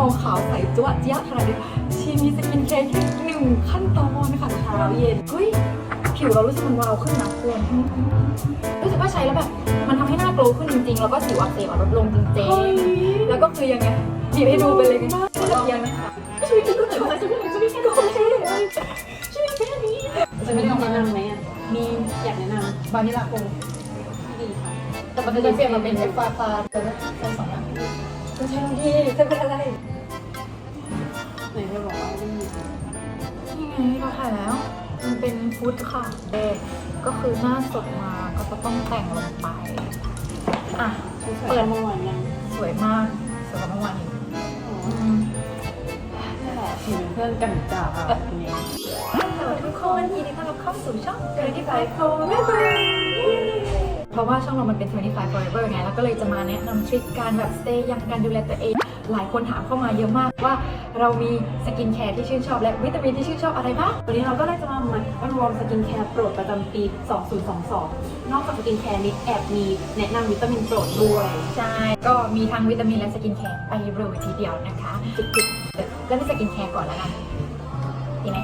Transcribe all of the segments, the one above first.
ฟองขาวใสจั๊วะเจี๊ยะขนาดนี้ชีมีสกินแคร์แค่หนึ่งขั้นตอนค่ะเช้าเย็นเฮ้ยผิวเรารู้สึกมันวาวขึ้นนะคุณรู้สึกว่าใช้แล้วแบบมันทำให้หน้าโกลว์ขึ้นจริงๆ แล้วก็สิวอักเสบอะลดลงจริงๆ แล้วก็คือยังไงหยิบให้ดูไปเลยไงยังไงชีวิตจริงก็เหมือนชีวิตจริงชีวิตจริงก็โอเคชีวิตแค่นี้จะไม่ต้องแนะนำไหมอะมีอยากแนะนบานิลาโกลว์ำที่ดีค่ะแต่มันจะเปลี่ยนมาเป็นเอฟฟาฟาแต่ว่าใช้สองอย่างคุณใช้ดีจะเป็นอะไร ถ่ายแล้ว มันเป็นฟุตค่ะเด็กก็คือหน้าสดมาก็จะต้องแต่งลงไป อะ เปิดเมื่อวานยังสวยมากสวยกว่าเมื่อวานอีกอ๋ออืมนี่แหละถึงเพื่อนกันจ้าค่ะคุณเองสวัสดีทุกคนยินดีต้อนรับเข้าสู่ช่อง25 Forever เพราะว่าช่องเรามันเป็น25 Forever ไง แล้วก็เลยจะมาแนะนำทริคการแบบ stay ยังการดูแลตัวเอง หลายคนถามเข้ามาเยอะมากว่าเรามีสกินแคร์ที่ชื่นชอบและวิตามินที่ชื่นชอบอะไรบ้าง วันนี้เราก็ได้จะมามารวมสกินแคร์โปรดประจำปี 2022 นอกจากสกินแคร์นิดแอบมีแนะนำวิตามินโปรดด้วย ใช่ ก็มีทั้งวิตามินและสกินแคร์ไปเลยทีเดียวนะคะจุดๆเริ่มที่สกินแคร์ก่อนแล้วกันดีไหม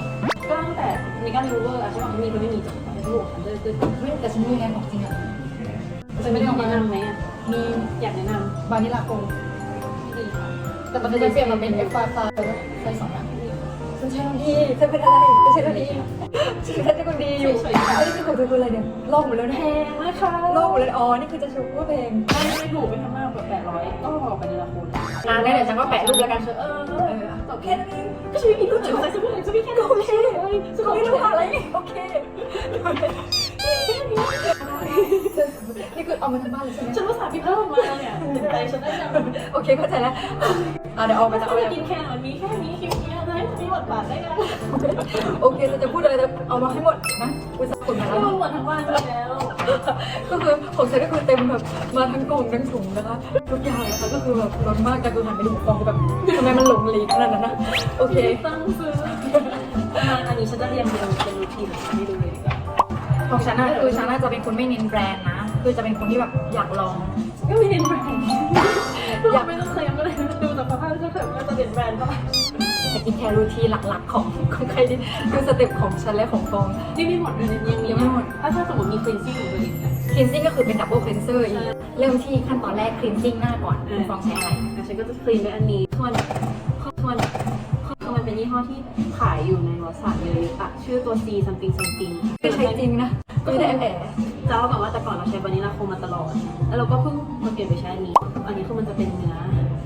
ก็ตั้งแต่ในการรูเวอร์อะใช่ไหมมีคนไม่มีจบในรูปฉันจะขึ้นเฮ้ยแต่ฉันมีไงของจริงอะจะไม่ได้แนะนำไหมอะมีอยากแนะนบานิลาโกลว์ำที่ดีค่ะ แต่มันจะเปลี่ยนมาเป็นเอฟฟาฟาแต่ว่าใช้สองอย่างฉันใช้คนดีฉันเป็นอะไรฉันใช้คนดีฉันใช้คนดีอยู่ไอ้นี่คือของเธอคืออะไรเนี่ยลอกหมดแล้วแพนะงนะคะลอกหมดเลยอ๋อนี่คือจะชูว่าเพลงไม่ไม่ถูกไปทำมากแบบแปดร้อยก็พอไปในละคนอ่างั้นเดี๋ยวฉันก็แปะรูปแล้วกันเออเออโอเคนั่นเองก็ชีวิตนี้ก็ถือว่าจะไม่จะไม่แค่โอเคจะเขาไม่ไม่รู้รู้อะอะไรไรโอเค นี่คือเอามาทั้งบ้านเลยใช่ไหมฉันว่าสาพี่เพิ่มมาเนี่ยติดใจฉันได้ยังโอเคเข้าใจแล้วอ่าเดี๋ยวเอาไปจะเอาเอาไปไปกินแค่วันนี้แค่นี้คลิปนี้จะให้มีบทบาทได้ไงโอเคเราจะพูดอะไรจะเอามาให้หมดนะอุตส่าห์ขนมาก็แล้วหมดทั้งวันแล้วก็คือของฉันก็คือเต็มแบบมาทั้งกล่องทั้งถุงนะคะทุกอย่างนะคะก็คือแบบล้นมากแต่คือหันไปดูกล่องแบบทำไมมันหลงเหลีขนาดนั้นนะโอเคตั้งซื้อมาอันนี้ฉันจะเรียงเป็นเป็นรูทีนให้ดูเลยดีกว่าของฉันนะคือฉันน่าจะเป็นคนไม่เน้นแบรนด์นะ คือจะเป็นคนที่แบบอยากลอง ก็ไม่เน้นแบรนด์อยากไม่ต้องเคลมก็เลยดูจากสภาพก็แบบน่าจะเป็นแบรนด์ป่ะแต่กินแครูทีนหลักๆ ของของใครที่คือสเต็ปของฉันและของฟองนี่ไม่หมดเลยยังมียังไม่หมด ถ้าถ้าสมมติมีคลีนซิ่งอยู่เลยเนี่ยคลีนซิ่งก็คือเป็นดับเบิลคลีนเซอร์เริ่มที่ขั้นตอนแรกคลีนซิ่งหน้าก่อนคุณฟองใช้อะไรอะฉันก็จะคลีนด้วยอันนี้ส่วนส่วนคือมันเป็นยี่ห้อที่ขายอยู่ในวอสาเยอะๆอะชื่อตัว C something something คือใช้จริงนะคือได้แผล จะเล่าก่อนว่าแต่ก่อนเราใช้วานิลาโคมาตลอด แล้วเราก็เพิ่งมาเปลี่ยนไปใช้อันนี้ อันนี้คือมันจะเป็นเนื้อ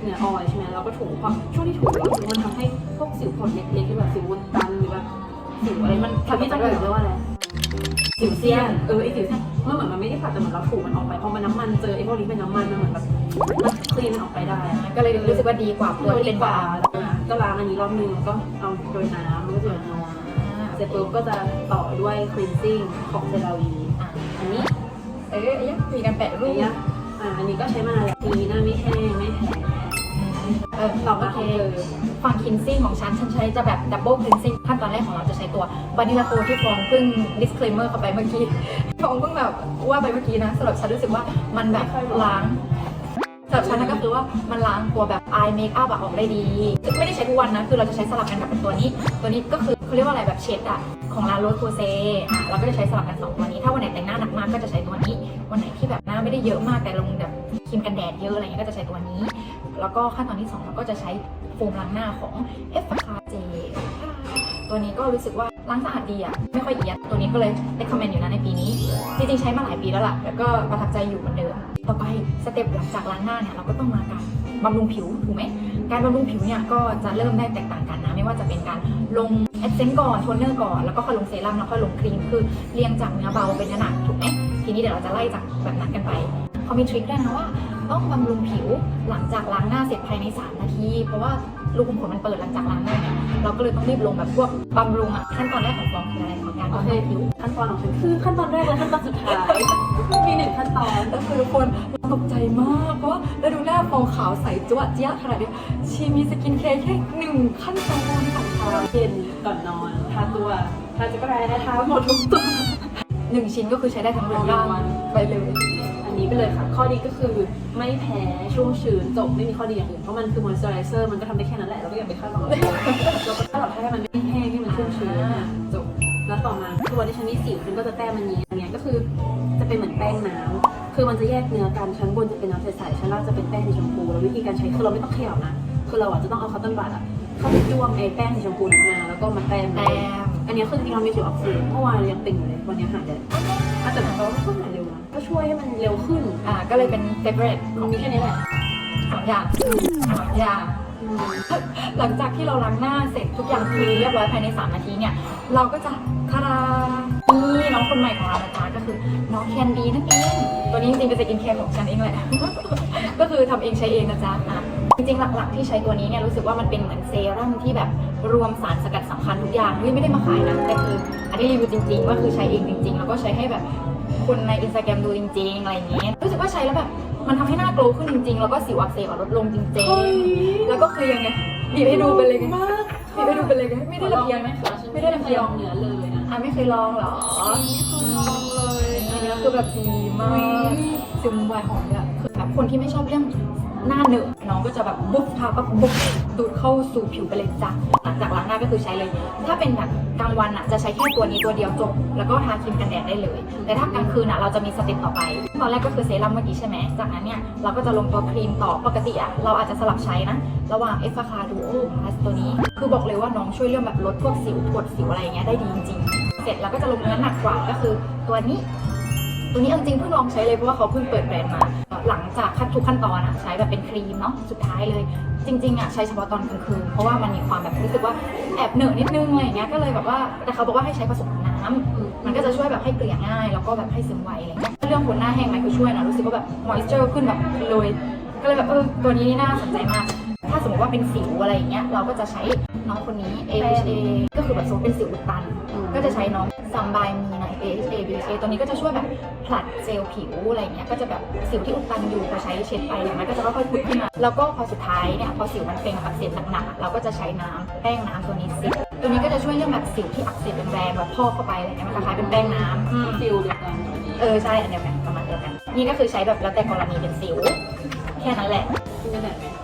เนื้อออยใช่ไหมแล้วก็ถูเพอช่วงที่ถูมันทำให้พวกสิวผดเล็กๆที่แบบสิวอุดตันหรือแบบสิวอะไรมันทำให้จะเกิดเรียกว่าอะไรสิวเซียนเออไอสิวเซียนเมันเหมือนมันไม่ได้ขาดแต่เหมือนเราถูมันออกไปเพอมันน้ำมันเจอไอพวกนี้เป็นน้ำมันมันเหมือนแบบมันคลีนมันออกไปได้ก็เลยรู้สึกว่าดีกว่าตัวที่เป็นกว่าก็ล้างอันนี้รอบนึงแล้วก็เอาโดยน้ำแล้วก็โดยนเสร็จปุ๊บก็จะต่อด้วย cleansing ของเซราวี เออยังมีการแปะรูอันปนี้อ่าอันนี้ก็ใช้มาหลายปีหน้าไม่แห้งไม่แห้งเออต่อมาคือฝั่งคินซิ่งของฉันฉันใช้จะแบบดับเบิลคินซิ่งขั้นตอนแรกของเราจะใช้ตัวบานิลาโกที่ฟองเพิ่ง disclaimer เข้าไปเมื่อกี้ฟองเพิ่งแบบว่าไปเมื่อกี้นะสำหรับฉันรู้สึกว่ามันแบบล้างสำหรับฉันนะก็คือว่ามันล้างตัวแบบ eye makeup อะออกได้ดี ไม่ได้ใช้ทุกวันนะ คือเราจะใช้สลับกันกับเป็นตัวนี้ ตัวนี้ก็คือเขาเรียกว่าอะไรแบบเช็ดอะ ของร้านโรสโคเซอะเราก็จะใช้สลับกันสองตัวนี้ ถ้าวันไหนแต่งหน้าหนักมากก็จะใช้ตัวนี้ วันไหนที่แบบหน้าไม่ได้เยอะมากแต่ลงแบบครีมกันแดดเยอะอะไรเงี้ยก็จะใช้ตัวนี้ แล้วก็ขั้นตอนที่2เราก็จะใช้โฟมล้างหน้าของ f อ a j ตัวนี้ก็รู้สึกว่าล้างสะอาดดีอะไม่ค่อยเอียดตัวนี้ก็เลย recommend อยู่นะในปีนี้ จริงๆใช้มาหลายปีแล้วล่ะแล้วก็ประทับใจอยู่เหมือนเดิมต่อไปสเต็ปหลังจากล้างหน้าเนี่ยเราก็ต้องมาการบำรุงผิวถูกไหมการบำรุงผิวเนี่ยก็จะเริ่มได้แตกต่างกันนะไม่ว่าจะเป็นการลงเอสเซนต์ก่อนโทนเนอร์ก่อนแล้วก็ค่อยลงเซรั่มแล้วค่อยลงครีมคือเรียงจากเนื้อเบาเป็นเนื้อหนักถูกไหมทีนี้เดี๋ยวเราจะไล่จากแบบนั้นกันไปเขามีทริคด้วยนะว่าต้องบำรุงผิวหลังจากล้างหน้าเสร็จภายใน 3 นาที เพราะว่ารูขุมขนมันเปิดหลังจากล้างหน้าเนี่ยเราก็เลยต้องรีบลงแบบพวกบำรุงอะขั้นตอนแรกของฟองคืออะไรของการโอบำเครุงผิวขั้นตอนของฉันคือขั้นตอนแรกและขั้นตอนสุดท้าย คือทุกคนตกใจมากเพราะว่าเราดูหน้าฟองขาวใสจั๊วะเจี๊ยะขนาดนี้ชีมีสกินแคร์แค่หนึ่งขั้นตอนค่ะเช้าเย็นก่อนนอนทาตัวทาจักรแร้ทาหมดทุกตัวหนึ่งชิ้นก็คือใช้ได้ทั้งเรือนร่างไปเลย อันนี้ไปเลยค่ะ ข้อดีก็คือไม่แพ้ชุ่มชื้นจบไม่มีข้อดีอย่างอื่นเพราะมันคือมอยส์เจอไรเซอร์มันก็ทำได้แค่นั้นแหละเราก็อย่าไปคาดหวังอะไรเราก็คาดหวังแค่ให้มันไม่แห้งให้มันชุ่มชื้นนะจบแล้วต่อมาตัวที่ฉันมีสิวฉันก็จะแต้มมันนี้อันเนี้ยก็คือจะเป็นเหมือนแป้งน้ำ คือมันจะแยกเนื้อกันชั้นบนจะเป็นน้ำใสๆชั้นล่างจะเป็นแป้งสีชมพูแล้ววิธีการใช้คือเราไม่ต้องเขย่านะคือเราอะจะต้องเอาคัตเติ้ลบัตอะเข้าไปจ้วงไอ้แป้งสีชมพูนั้นมาแล้วก็มาแต้มแต้มอันนี้คือจริงๆเรามีสิวอักเสบเมื่อวานเรายังเป็นอยู่เลยวันนี้หายแล้วอะแต่เขาก็หายเร็วนะก็ช่วยให้มันเร็วขึ้นอ่าก็เลยเป็น favorite มันมีแค่นี้แหละสองอย่างสองอย่างอืมหลังจากที่เราล้างหน้าเสร็จทุกอย่างคือเรียบร้อยภายใน 3 นาทีเนี่ย เราก็จะทารา นี่น้องคนใหม่ของเรานะจ๊ะก็คือน้องแคนดี้นั่นเองตัวนี้จริงๆเป็นสกินแคร์ของฉันเองแหละ ก็คือทำเองใช้เองนะจ๊ะอะจริงๆหลักๆที่ใช้ตัวนี้เนี่ยรู้สึกว่ามันเป็นเหมือนเซรั่มที่แบบรวมสารสกัดสำคัญทุกอย่างเฮ้ยไม่ได้มาขายนะแต่คืออันนี้รีวิวจริง ๆ ว่าคือใช้เองจริง ๆ แล้วก็ใช้ให้แบบคนในอินสตาแกรมดูจริงๆอะไรอย่างเงี้ยรู้สึกว่าใช้แล้วแบบมันทำให้หน้าโกลว์ขึ้นจริงๆ แล้วก็สิวอักเสบอะลดลงจริงๆ แล้วก็คือยังไงบีบให้ดูไปเลยไงมากบีบให้ดูไปเลยไงไม่ได้ระเบียงไหมคะไม่ได้ลำเพียงเหนือเลยนะ อะไม่เคยลองเหรอลองเลยอันนี้คือแบบดีมากซึมไวหอมเนี่ยคือแบบคนที่ไม่ชอบเรื่องหน้าเหนอะน้องก็จะแบบบุ๊บทาปั๊บบุ๊บดูดเข้าสู่ผิวไปเลยจ้ะหลังจากล้างหน้าก็คือใช้เลย ถ้าเป็นแบบกลางวันอะจะใช้แค่ตัวนี้ตัวเดียวจบ แล้วก็ทาครีมกันแดดได้เลย แต่ถ้ากลางคืนอะเราจะมีสเต็ปต่อไป ตอนแรกก็คือเซรั่มเมื่อกี้ใช่ไหมจากนั้นเนี่ยเราก็จะลงตัวครีมต่อปกติอะเราอาจจะสลับใช้นะ ระหว่างเอฟฟาคาดูโอพลัสตัวนี้ คือบอกเลยว่าน้องช่วยเรื่องแบบลดพวกสิวปวดสิวอะไรอย่างเงี้ยได้ดีจริงๆ เสร็จแล้วก็จะลงเนื้อหนักกว่าก็คือตัวนี้ ตัวนี้เอาจริงเพิ่งลองใช้เลยเพราะว่าเขาเพิ่งเปิดแบรนด์มา หลังจากทุกขั้นตอนอะใช้แบบเป็นครีมเนาะสุดท้ายเลย จริงๆอะใช้เฉพาะตอนกลางคืนเพราะว่ามันมีความแบบรู้สึกว่าแอบเหนอะนิดนึงอะไรอย่างเงี้ยก็เลยแบบว่าแต่เขาบอกว่าให้ใช้ผสมน้ำมันก็จะช่วยแบบให้เกลี่ยง่าย แล้วก็แบบให้ซึมไวอะไรเงี้ยเรื่องขนหน้าแห้งไหมคือช่วยนะรู้สึกว่าแบบมอยเจอร์ขึ้นแบบเลยก็เลยแบบเออตัวนี้นี่น่าสนใจมาก ถ้าสมมติว่าเป็นสิวอะไรอย่างเงี้ยเราก็จะใช้น้องคนนี้ AHA ก็คือแบบสมมติเป็นสิวอุดตัน ก็จะใช้น้องซัมบายมีใน AHA BHA ตัวนี้ก็จะช่วยแบบผลัดเซลล์ผิวอะไรเงี้ยก็จะแบบสิวที่อุดตันอยู่พอใช้เช็ดไปอย่างนั้นก็จะค่อยๆพุดขึ้นมาแล้วก็พอสุดท้ายเนี่ยพอสิวมันเป็นอักเสบหนักๆเราก็จะใช้น้ำแป้งน้ำตัวนี้ซิตัวนี้ก็จะช่วยเรื่องแบบสิวที่อักเสบแรงๆแบบพอกเข้าไปอะไรเงี้ยมันคล้ายๆเป็นแป้งน้ำอืมฟิลเดียวกันตัวนี้เออใช่อันเดียวกันประมาณเดียวกันนี่ก็คือใช้แบบแล้วแต่กรณีเป็นสิว แค่นั้นแหละ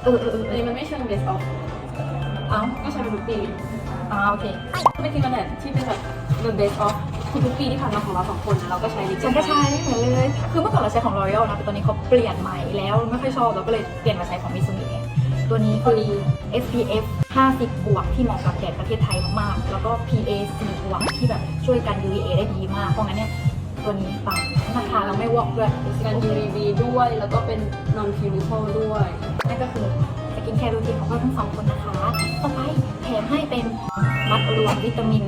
เออเออเอออันนี้มันไม่เชิงเบสออฟเอ้าก็ใช้เป็นทุกปีอ๋อโอเคไม่กินกันแดดที่เป็นแบบเบสออฟทุกปีที่ผ่านมาของเราสองคนนะเราก็ใช้ฉันก็ใช้เหมือนเลย คือเมื่อก่อนเราใช้ของ L'Oreal นะแต่ตอนนี้เขาเปลี่ยนใหม่แล้วไม่ค่อยชอบเราก็เลยเปลี่ยนมาใช้ของมิซูมิเนี่ยตัวนี้คือ SPF 50 บวกที่เหมาะกับแดดประเทศไทยมากๆ แล้วก็ PA 4บวกที่แบบช่วยกัน UVA ได้ดีมาก เพราะงั้นเนี่ย ตัวนี้ปังราคาเราไม่วอกด้วยการ UVB ด้วย แล้วก็เป็น non chemical ด้วย นั่นก็คือสกินแคร์รูทีนของเราทั้งสองคนนะคะ ต่อไปแถมให้เป็นมัดรวมวิตามิน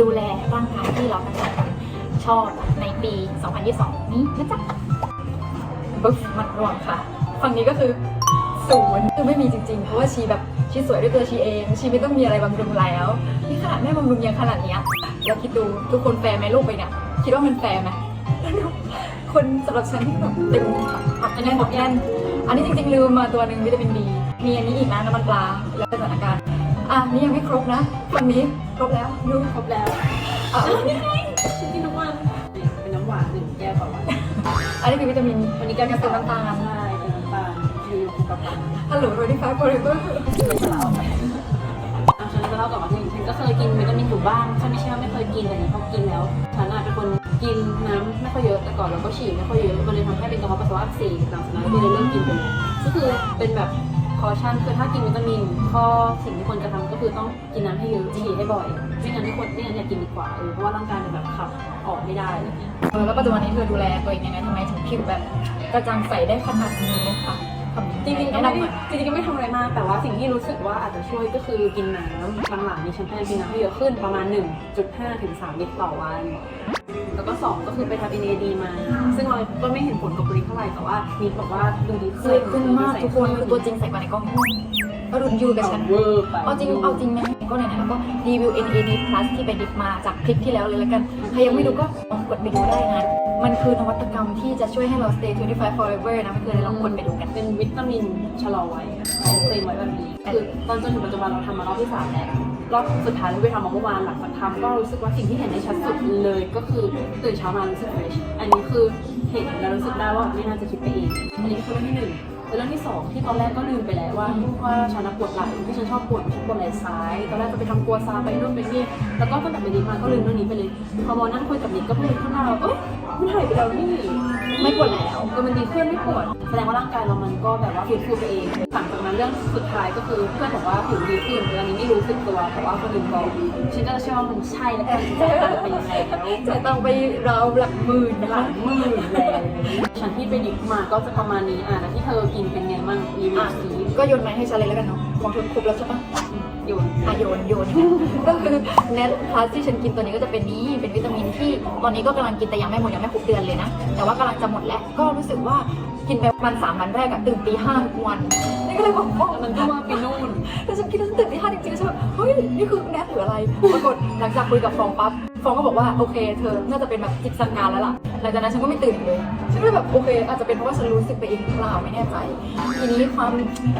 ดูแลร่างกายที่เราทั้งสองคนชอบในปี 2022 นี้นะจ๊ะบึ๊บมัดรวมค่ะ ฝั่งนี้ก็คือศูนย์คือไม่มีจริงๆ เพราะว่าชีแบบชีสวยด้วยตัวชีเอง ชีไม่ต้องมีอะไรบำรุงแล้วนี่ขนาดแม่บำรุงยังขนาดเนี้ยแล้วคิดดูทุกคนแฟร์ไหมโลกไปเนี่ย คิดว่ามันแฟร์ไหมแล้วดูคนสำหรับฉันที่แบบเต็มอัดแน่นอัดแน่นอันนี้จริงๆลืมมาตัวหนึ่งวิตามินดีมีอันนี้อีกนะน้ำมันปลาแล้วแต่สถานการณ์อะนี่ยังไม่ครบนะฝั่งนี้ครบแล้วดูครบแล้วอะนี่ไงฉันกินทุกวันเป็นน้ำหวานหนึ่งแก้วต่อวันอันนี้คือวิตามินวันนี้กาก็รเติมน้ำตาลใช่เป็นน้ำตาลยูยูคุกกับปันฮัลโหลโรดี้ฟ้าโปรเบอร์ไม่จะเล่าไปอะฉันจะเล่าต่อว่าจริงฉัน ก็เคยกินวิตามินอยู่บ้างฉันไม่ใช่ว่าไม่เคยกินแต่นี่พอกินแล้วฉันอาจเป็นคนกินน้ำไม่ค่อยเยอะแต่ก่อนเราก็ฉี่ไม่ค่อยเยอะมันเลยทำให้เป็นกระเพาะปัสสาวะอักเสบหลังจากนั้นก็เลยเลิกกินไปเลยก็คือเป็นแบบคอชั่นคือถ้ากินวิตามินข้อสิ่งที่ควรจะทำก็คือต้องกินน้ำให้เยอะฉี่ให้บ่อยไม่งั้นไม่ควรไม่งั้นอย่ากินดีกว่าเออเพราะว่าร่างกายมันแบบขับออกไม่ได้อะไรเงี้ยแล้วปัจจุบันนี้เธอดูแลตัวเองยังไงทำไมถึงผิวแบบกระจ่างใสได้ขนาดนี้ค่ะ จริงๆก็แนะไม่นำหได้น่อยจริงๆก็ไม่ทำอะไรมาก แต่ว่าสิ่งที่รู้สึกว่าอาจจะช่วยก็คือกินน้ำหลังๆนี่ฉันพยายามกินน้ำให้เยอะขึ้นประมาณ 1.5 ถึง 3 ลิตรต่อวัน แล้วก็ 2 ก็คือไปทำ NAD มา ซึ่งเราก็ไม่เห็นผลกับตัวเองเท่าไหร่แต่ว่ามีบอกว่าดูดีสวยขึ้นมากทุกคนคือตัวจริงใสกว่าในกล้องก็รุนยูกับฉัน เวอร์ไป เอาจริง เอาจริงไหมก็ไหนๆแล้วก็รีวิว NAD plus ที่ไปดิฟมาจากคลิปที่แล้วเลยแล้วกัน ใครยังไม่ดูก็ลองกดไปดูได้นะ มันคือนวัตกรรมที่จะช่วยให้เรา stay 25 forever นะมันคืออะไรลองคนไปดูกัน เป็นวิตามินชะลอวัยเขาเคลมไว้แบบนี้คือตอนจนถึงปัจจุบันเราทำมารอบที่สามแล้วรอบสุดท้ายที่ไปทำมาเมื่อวานหลังจากทำก็รู้สึกว่าสิ่งที่เห็นได้ชัดสุดเลยก็คือตื่นเช้ามารู้สึกเฟรชอันนี้คือเห็นแล้วรู้สึกได้ว่าไม่น่าจะคิดไปเองอันนี้คือเรื่องที่หนึ่ง เรื่องที่สองที่ตอนแรกก็ลืมไปแล้วว่าว่าฉันปวดไหล่ที่ฉันชอบปวดปวดไหล่ซ้ายตอนแรกก็ไปทำกัวซาไปนู่นไปนี่แล้วก็ตั้งแต่ไปนี้มาก็ลืมเรื่องนี้ไปเลยพอมอนั่งคุยกับนิดก็พูดขึ้นมาว่าเอ้ยมันหายไปแล้วนี่ ไม่ปวดแล้วเออมันดีขึ้นไม่ปวด แสดงว่าร่างกายเรามันก็แบบว่าฟื้นฟูไปเองหลังจากนั้นเรื่องสุดท้ายก็คือเพื่อนบอกว่าผิวดีขึ้นแต่ตอนนี้ไม่รู้สึกตัว แต่ว่าก็ลืมบอกฉันก็เชื่อว่ามันใช่แล้วกันแต่ไปยังไงแล้วจะต้องไปราวหลักหมื่นนะหลัคะงมือแล้วฉันที่ไปดิบมาก็จะประมาณนี้อะแล้วที่เธอกินเป็นไงบ้างรีวิวอะสีก็โยนไม้ให้ฉันเลยแล้วกันเนาะของเธอครบแล้วใช่ปะ โยนอะโยนโยน ก็คือเน็ตพลัสที่ฉันกินตัวนี้ก็จะเป็นนี้เป็นวิตามินที่ตอนนี้ก็กำลังกินแต่ยังไม่หมดยังไม่ครบเดือนเลยนะ แต่ว่ากำลังจะหมดแล้วก็รู้สึกว่ากินไปประมันสามวันแรกอะตื่นตีห้าทุกวันนี่ก็เลยบอกว่ามันก็ว่าไปนู่นแต่ฉันกินแล้วฉันตื่นตีห้าจริงๆใช่ไหมเฮ้ยนี่คือแนทหรืออะไรปรากฏหลังจากคุยกับฟองปั๊บฟองก็บอกว่าโอเค เธอน่าจะเป็นแบบจิตสังการแล้วล่ะ หลังจากนั้นฉันก็ไม่ตื่นเลย ฉันก็เลยแบบโอเค อาจจะเป็นเพราะว่าฉันรู้สึกไปเองหรือเปล่าไม่แน่ใจ ทีนี้ความ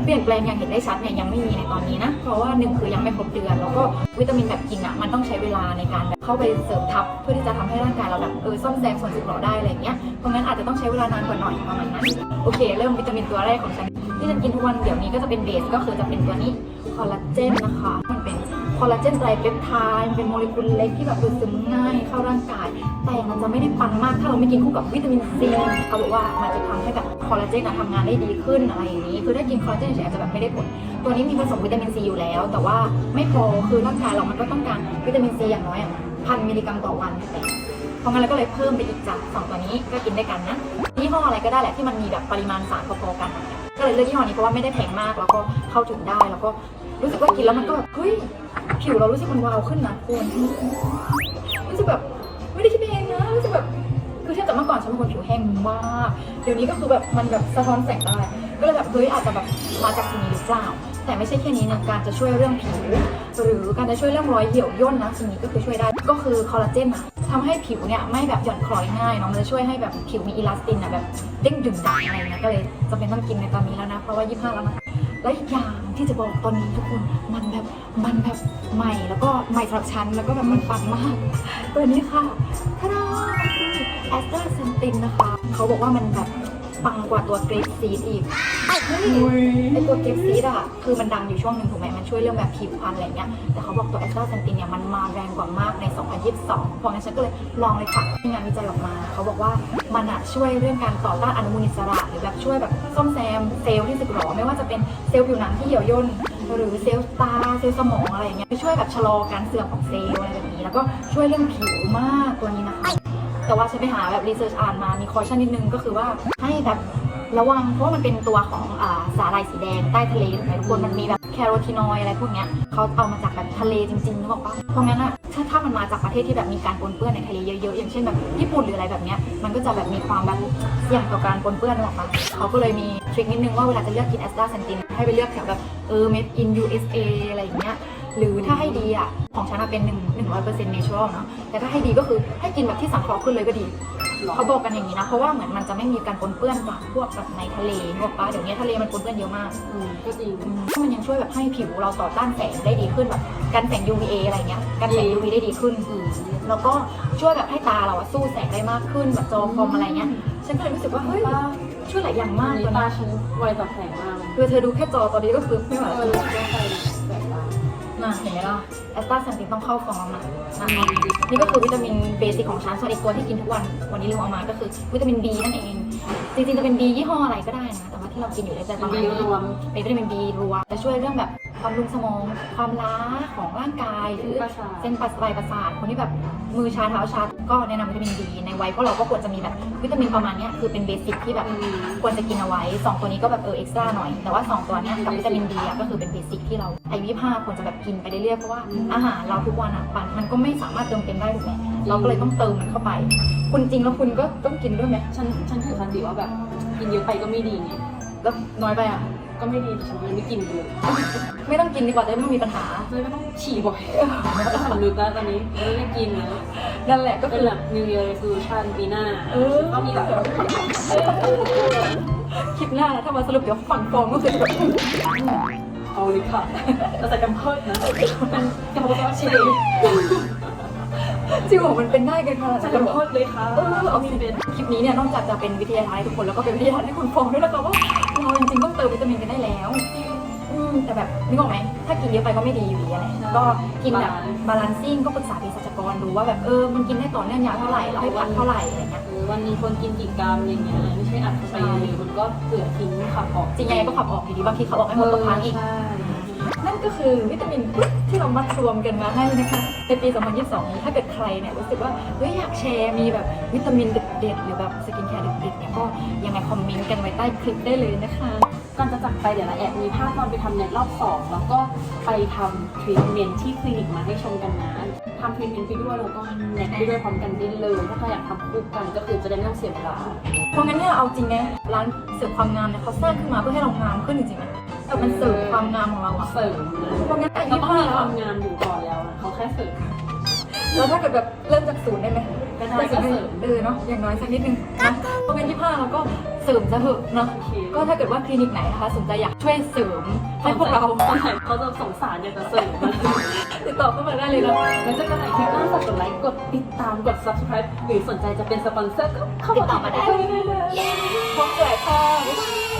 เปลี่ยนแปลงอย่างเห็นได้ชัดเนี่ยยังไม่มีในตอนนี้นะ เพราะว่าหนึ่งคือยังไม่ครบเดือน แล้วก็วิตามินแบบกินอะมันต้องใช้เวลาในการแบบเข้าไปเสริมทับเพื่อที่จะทำให้ร่างกายเราแบบเออซ่อมแซมส่วนสึกหรอได้อะไรเงี้ย เพราะงั้นอาจจะต้องใช้เวลานานกว่าหน่อยประมาณนั้น โอเค เริ่มวิตามินตัวแรกของฉันที่ฉันกินทุกวันเดี๋ยวนี้ก็จะเป็นเบสก็คือจะเป็นตัวนี้คอลลาเจนนะคะ มันเป็น คอลลาเจนไตรเปปไทด์มันเป็นโมเลกุลเล็กที่แบบดูดซึมง่ายเข้าร่างกาย แต่มันจะไม่ได้ปังมากถ้าเราไม่กินคู่กับวิตามินซีเขาบอกว่ามันจะทำให้แบบคอลลาเจนอะทำงานได้ดีขึ้นอะไรอย่างนี้ คือได้กินคอลลาเจนเฉยอาจจะแบบไม่ได้ผล ตัวนี้มีผสมวิตามินซีอยู่แล้ว แต่ว่าไม่พอคือร่างกายเรามันก็ต้องการวิตามินซีอย่างน้อยพันมิลลิกรัมต่อวันแต่เพราะงั้นเราก็เลยเพิ่มไปอีกจากสองตัวนี้ก็กินได้วยกันนะยี่ห้ออะไรก็ได้แหละที่มันมีแบบปริมาณสารพอๆกันก็เลยเลือกยี่ห้อนี้เพราะว่าไม่ได้แพงมากแล้วก็เข้าถึงได้แล้วก็รู้สึกว่ากินแล้วมันก็แบบเฮ้ย ผิวเรารู้สึกมันวาวขึ้นนะคุณรู้สึกแบบไม่ได้คิดเองนะรู้สึกแบบคือเทียบกับเมื่อก่อนฉันเป็นคนผิวแห้งมากเดี๋ยวนี้ก็คือแบบมันแบบสะท้อนแสงได้ก็เลยแบบเฮ้ยอาจจะแบบมาจากสิ่งนี้หรือเปล่าแต่ไม่ใช่แค่นี้นะการจะช่วยเรื่องผิว หรือการจะช่วยเรื่องรอยเหี่ยวย่นนะสิ่งนี้ก็คือช่วยได้ก็คือคอลลาเจนอะทำให้ผิวเนี่ยไม่แบบหย่อนคล้อยง่ายเนาะมันจะช่วยให้แบบผิวมีอิลาสตินอะแบบเด้งดึงดังอะไรเงี้ยก็เลยจำเป็นต้องกินในตอนนี้แล้วนะเพราะว่า 25 แล้วนะ และอีกอย่างที่จะบอกตอนนี้ทุกคนมันแบบมันแบบใหม่แล้วก็ใหม่สำหรับฉันแล้วก็แบบมันปังมากตัวนี้ค่ะทาดาคือแอสตราเซนตินนะคะ เขาบอกว่ามันแบบ ปังกว่าตัวเกรปซีดอีกเฮ้ยไอตัวเกรปซีดอะคือมันดังอยู่ช่วงหนึ่งถูกไหมมันช่วยเรื่องแบบผิวพรรณอะไรเงี้ย แต่เขาบอกตัวแอสตราเซนตินเนี่ยมันมาแรงกว่ามากใน 2022 เพราะงั้นฉันก็เลยลองเลยค่ะมีงานวิจัยออกมา เขาบอกว่ามันอะช่วยเรื่องการต่อต้านอนุมูลอิสระ หรือแบบช่วยแบบซ่อมแซมเซลล์ที่สึกหรอไม่ว่าจะเป็นเซลล์ผิวหนังที่เหี่ยวย่นหรือเซลล์ตาเซลล์สมองอะไรอย่างเงี้ยช่วยแบบชะลอการเสื่อมของเซลล์อะไรแบบนี้ แล้วก็ช่วยเรื่องผิวมากตัวนี้นะคะ แต่ว่าฉันไปหาแบบรีเสิร์ชอ่านมามีคอชั่นนิดนึงก็คือว่าให้แบบระวังเพราะว่ามันเป็นตัวของอาสาหร่ายสีแดงใต้ทะเลถูกไหมทุกคนมันมีแบบแคโรทีนอยด์อะไรพวกเนี้ยเขาเอามาจากแบบทะเลจริงๆนึกออกปะเพราะงั้นอะถ้าถ้ามันมาจากประเทศที่แบบมีการปนเปื้อนในทะเลเยอะๆอย่างเช่นแบบญี่ปุ่นหรืออะไรแบบเนี้ยมันก็จะแบบมีความแบบเสี่ยงต่อการปนเปื้อนนึกออกปะเขาก็เลยมีทริคนิดนึงว่าเวลาจะเลือกกินแอสตราเซนตินให้ไปเลือกแถวแบบเออ made in USA อะไรอย่างเงี้ย หรือถ้าให้ดีอะของฉันอะเป็นหนึ่งหนึ่งร้อยเปอร์เซ็นต์ natural เนาะแต่ถ้าให้ดีก็คือให้กินแบบที่สังเคราะห์ขึ้นเลยก็ดีเขาบอกกันอย่างนี้นะ เพราะว่าเหมือนมันจะไม่มีการปนเปื้อนจากพวกแบบในทะเลพวกปลาเดี๋ยวนี้ทะเลมันปนเปื้อนเยอะมากอืมก็จริงอืมมันยังช่วยแบบให้ผิวเราต่อต้านแสงได้ดีขึ้นแบบกันแสง UVA อะไรเงี้ยกันแสง UV ได้ดีขึ้นอืมแล้วก็ช่วยแบบให้ตาเราอะสู้แสงได้มากขึ้นแบบจอคอมอะไรเงี้ยฉันก็เลยรู้สึกว่าเฮ้ยช่วยหลายอย่างมากอันเลนี้ยตานะฉันไวต่อแสงมากคือเธอดูแค่จอตอนนี้ก็คือไม่ไหวเอแล้ว น่ะเห็นไหมล่ะแอสตราเซนตินต้องเข้าฟองนะนะคะนี่ก็คือวิตามินเบสิกของฉันส่วนอีกตัวที่กินทุกวัน วันนี้ลืมเอามาก็คือวิตามิน B นั่นเอง จริงๆจะเป็น B ยี่ห้ออะไรก็ได้นะ แต่ว่าที่เรากินอยู่ในใจประมาณดีนี้รวมเป็นวิตามิน B รวมจะช่วยเรื่องแบบ ความรุนสมอง ความล้าของร่างกายหรือประสาทเส้นประสาทประสาทคนที่แบบมือชาเท้าชาก็แนะนำวิตามิน B ในวัยเพราะเราก็ควรจะมีแบบวิตามินประมาณเนี้ยคือเป็นเบสิกที่แบบอืมควรจะกินเอาไว้ 2 ตัวนี้ก็แบบเออเอ็กซ์ตร้าหน่อย แต่ว่า 2 ตัวเนี้ยกับวิตามินดีอะก็คือเป็นเบสิกที่เราอายุ25ควรจะแบบกินไปเรื่อยๆเพราะว่าอืมอาหารเราทุกวันอะปันมันก็ไม่สามารถเติมเต็มได้ถูกไหมเราก็เลยต้องเติมมันเข้าไป คุณจริงแล้วคุณก็ต้องกินด้วยไหมฉันฉันถือคติว่าแบบกินเยอะไปก็ไม่ดีไงแล้วน้อยไปอะ ก็ไม่ดีแต่ฉันเลยไม่กินเลยไม่ต้องกินดีกว่าจะได้ไม่มีปัญหาเลยไม่ต้องฉี่บ่อยก็สำนึกแล้วตอนนี้ไม่ได้กินแล้วนั่นแหละก็ก็คืคืออแบบ New Year Resolution ปีหน้าเออต้องมีแบบคลิปหน้านะถ้ามาสรุปเดี๋ยวฝั่งฟองก็คือแบบเอาเลยค่ะเราใส่กันเพิ่มนะเป็นกระเพาะปัสสาวะจริงเหรอมันเป็นได้กันขนาดใส่นั้นกันเหรอเพิ่มเลยค่ะเออเอาเอามีมีเป็เป็นนคลิปนี้เนี่ยนอกจากจะเป็นวิทยาทานให้ทุกคนแล้วก็เป็นวิทยาทานให้คุณฟองด้วยนะคะว่าเรา จริงๆต้องเติมวิตามินกันได้แล้วอืมแต่แบบนึกออกไหมถ้ากินเยอะไปก็ไม่ดีอยู่ดีอะไรก็กินแบบบาลานซิ่งก็ปรึกษาเภสัชกรดูว่าแบบเออมันกินได้ต่อเนื่องยาวเท่าไหร่แล้วให้พักเท่าไหร่อะไรเงี้ยเออวันหนึงควรกินกี่กรัมอะไรเงี้ยไม่ใช่อัดเข้าไปเลยมันก็เผื่อทิ้งขับออกจริงยังไงก็ขับออกอยู่ดีบางทีขับออกไม่หมดก็พังอีก ใช่นั่น ก็คือวิตามินปึ๊บที่เรามัดรวมกันมาให้นะคะในปี 2022 นี้ถ้าเกิดใครเนี่ยรู้สึกว่าเฮ้ยอยากแชร์มีแบบวิตามินเด็ดๆหรือแบบสกินแคร์เด็ดๆเนี่ยก็ยังไงคอมเมนต์กันไว้ใต้คลิปได้เลยนะคะก่อนจะจากไปเดี๋ยวเราแอบมีภาพตอนไปทำเน็ตรอบสองแล้วก็ไปทำทรีทเมนต์ที่คลินิกมาให้ชมกันนะทำทรีทเมนต์ไปด้วยแล้วก็เน็ตไปด้วยพร้อมกันได้เลย ถ้าใครอยากทำคู่กันก็คือจะได้ไม่ต้องเสียเวลาเพราะงั้นเนี่ยเอาจริงนะร้านเสริมความงามเนี่ยเขาสร้างขึ้นมาเพื่อให้เรางามขึ้นจริงๆนะ แต่มันเสริมความงามของเราอะเสริมนะเพราะงั้นอายุเราต้องห้ามีแล้วความงามอยู่ก่อนแล้วนะเขาแค่เสริม แล้วถ้าเกิดแบบเริ่มจากศูนย์ได้ไหมก็ได้ก็เสริม เออเนาะอย่างน้อยสักนิดนึงนะเพราะงั้นยี่ห้าเราก็เสริมซะเถอะเนาะโอเคก็ถ้าเกิดว่าคลินิกไหนนะคะสนใจอยากช่วยเสริมให้พวกเราเขาจะสงสารอยากจะเสริมมันติดต่อเข้ามาได้เลยเนาะแล้วเจอกันใหม่คลิปหน้าฝากกดไลค์กดติดตามกด subscribe หรือสนใจจะเป็นสปอนเซอร์ก็เข้าติดมาต่อมาได้เลยพร้อมแจกค่ะบ๊ายบาย